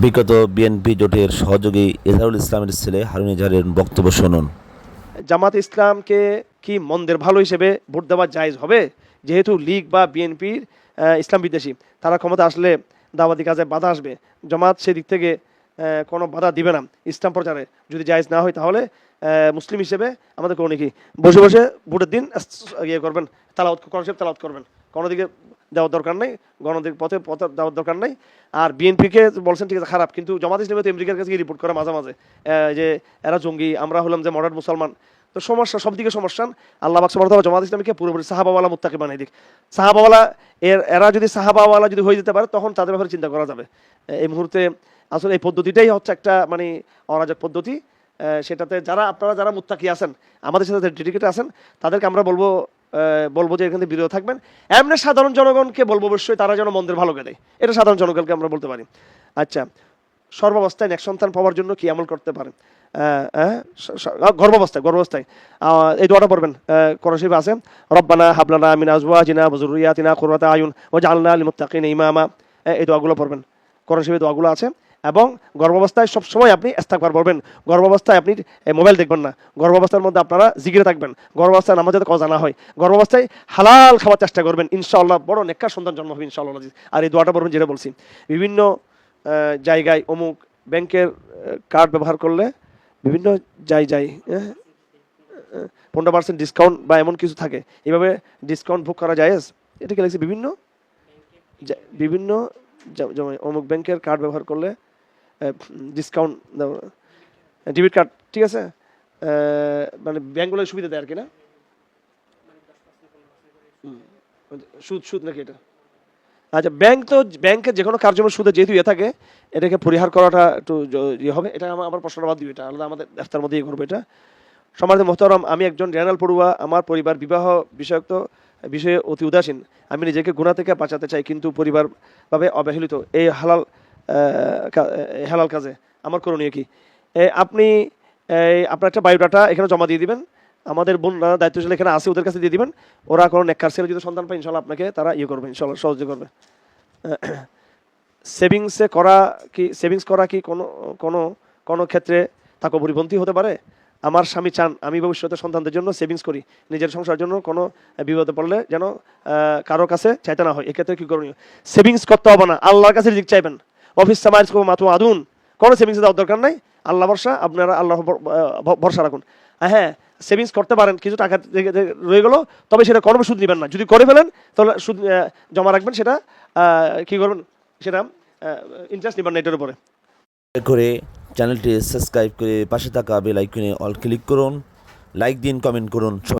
বিগত বিএনপি জোটের সহযোগী এজারুল ইসলামের ছেলে হারুন এজাহারের বক্তব্য শুনুন। জামাত ইসলামকে কি মন্দের ভালো হিসেবে ভোট দেওয়া জায়েজ হবে? যেহেতু লীগ বা বিএনপির ইসলাম বিদ্বেষী, তারা ক্ষমতা আসলে দাওয়াতি কাজে বাধা আসবে। জামাত সেদিক থেকে কোনো বাধা দিবে না। ইসলাম প্রচারে যদি জায়েজ না হয় তাহলে মুসলিম হিসেবে আমাদের কোনো কি বসে বসে ভোটের দিন ইয়ে করবেন তালাওত কনসেপ্ট করবেন। কোনো দিকে দেওয়ার দরকার নেই গণদিক পথে পথে দেওয়ার দরকার নেই। আর বিএনপিকে বলছেন, ঠিক আছে, খারাপ, কিন্তু জামাত ইসলামে তো আমেরিকার কাছে রিপোর্ট করে মাঝে মাঝে। যে এরা জঙ্গি, আমরা হলাম যে মডার্ন মুসলমান। তো সমস্যা সব দিকে সমস্যা। আল্লাহ বাকস মর্তবা জামাত ইসলামীকে পুরোপুরি সাহাবাওয়ালা মুত্তাকি বানিয়ে দিক। সাহাবাওয়ালা, এর, এরা যদি সাহাবাওয়ালা যদি হয়ে যেতে পারে, তখন তাদের ব্যাপারে চিন্তা করা যাবে। এই মুহূর্তে আসলে এই পদ্ধতিটাই হচ্ছে একটা মানে অরাজক পদ্ধতি। সেটাতে যারা, আপনারা যারা মুত্তাকি আছেন, আমাদের সাথে ডেডিকেট আছেন, তাদেরকে আমরা বলব বলব যে এখান থেকে বিরত থাকবেন। এমনি সাধারণ জনগণকে বলব অবশ্যই তারা যেন মন্দির ভালো দেয় এটা সাধারণ জনগণকে আমরা বলতে পারি। আচ্ছা সর্বাবস্থায় এক সন্তান পাওয়ার জন্য কি আমল করতে পারেন? গর্ভাবস্থায় গর্ভাবস্থায়। এই দোয়াটা পড়বেন। করশিব আছে রব্বানা হাবলানা মিন আজওয়াজিনা বুজুরিয়াতিনা কুররাতা আয়ুন ওয়া জাআলনা লিল মুত্তাকিনা ইমামা। আহ, এই দোয়াগুলো পড়বেন। করশিবে দোয়াগুলো আছে এবং গর্ভাবস্থায় সবসময় আপনি ইস্তাগফার পড়বেন। গর্ভাবস্থায় আপনি মোবাইল দেখবেন না। গর্ভাবস্থার মধ্যে আপনারা জিগিরে থাকবেন। গর্ভাবস্থায় নামাজ যাতে কজা না হয়। গর্ভাবস্থায় হালাল খাওয়ার চেষ্টা করবেন। ইনশাআল্লাহ বড় নেককার সন্তান জন্ম হবে ইনশাআল্লাহ। আর এই দোয়াটা পড়বেন যেটা বলছি। বিভিন্ন জায়গায় অমুক ব্যাংকের কার্ড ব্যবহার করলে বিভিন্ন যাই যাই পনেরো পার্সেন্ট ডিসকাউন্ট বা এমন কিছু থাকে। এভাবে ডিসকাউন্ট ভোগ করা যায় এটা কি লাগছে বিভিন্ন বিভিন্ন অমুক ব্যাংকের কার্ড ব্যবহার করলে ডিসকাউন্ট ডেবিট কার্ড ঠিক আছে? মানে ব্যাংকগুলো সুবিধা দেয় আর কি, না? সুদ সুদ নাকি এটা? আচ্ছা ব্যাংক তো ব্যাংকের যে কোনো কার্যক্রম সুদে যেহেতু ইয়ে থাকে, এটাকে পরিহার করাটা একটু ইয়ে হবে। এটা আমার আমার প্রশ্নটা বাদ দিবে এটা আলাদা আমাদের রাস্তার মধ্যে ইয়ে করব এটা। সমাজে মোহতারম, আমি একজন জেনারেল পড়ুয়া, আমার পরিবার বিবাহ বিষয়ক বিষয়ে অতি উদাসীন। আমি নিজেকে গুণা থেকে বাঁচাতে চাই, কিন্তু পরিবারভাবে অবহেলিত। এই হালাল হালাল কাজে, আমার করণীয় কি? আপনি আপনার একটা বায়োডাটা এখানে জমা দিয়ে দিবেন। আমাদের বোনরা দায়িত্বশীল এখানে আছে, ওদের কাছে দিয়ে দিবেন। ওরা কোনো নেককার ছেলে যদি সন্তান পায়, ইনশাল্লাহ আপনাকে তারা ইয়ে করবে, ইনশাল্লাহ সহযোগ করবে। সেভিংসে করা কি সেভিংস করা কি কোনো কোনো কোনো ক্ষেত্রে তাকে পরিপন্থী হতে পারে? আমার স্বামী চান, আমি ভবিষ্যতে সন্তানদের জন্য সেভিংস করি। নিজের সংসারের জন্য কোনো বিপদে পড়লে যেন কারও কাছে চাইতে না হয়। এক্ষেত্রে কী করণীয়? সেভিংস করতে হবে না, আল্লাহর কাছে রিজিক চাইবেন। অফিস সামাইজ কো মাতু আদুন। কোনো সেভিংস দেওয়ার দরকার নাই। আল্লাহ ভরসা, আপনারা আল্লাহ ভর- ভরসা রাখুন। হ্যাঁ সেভিংস করতে পারেন, কিছু টাকা রয়ে গেলো, তবে সেটা কোনো সুদ নেবেন না। যদি করে ফেলেন, তাহলে সুদ জমা রাখবেন, সেটা কি করবেন, সেটা ইন্টারেস্ট নেবেন না এটার উপরে। করে চ্যানেলটি সাবস্ক্রাইব করে পাশে থাকা বেল আইকনে অল ক্লিক করুন। লাইক দিন কমেন্ট করুন।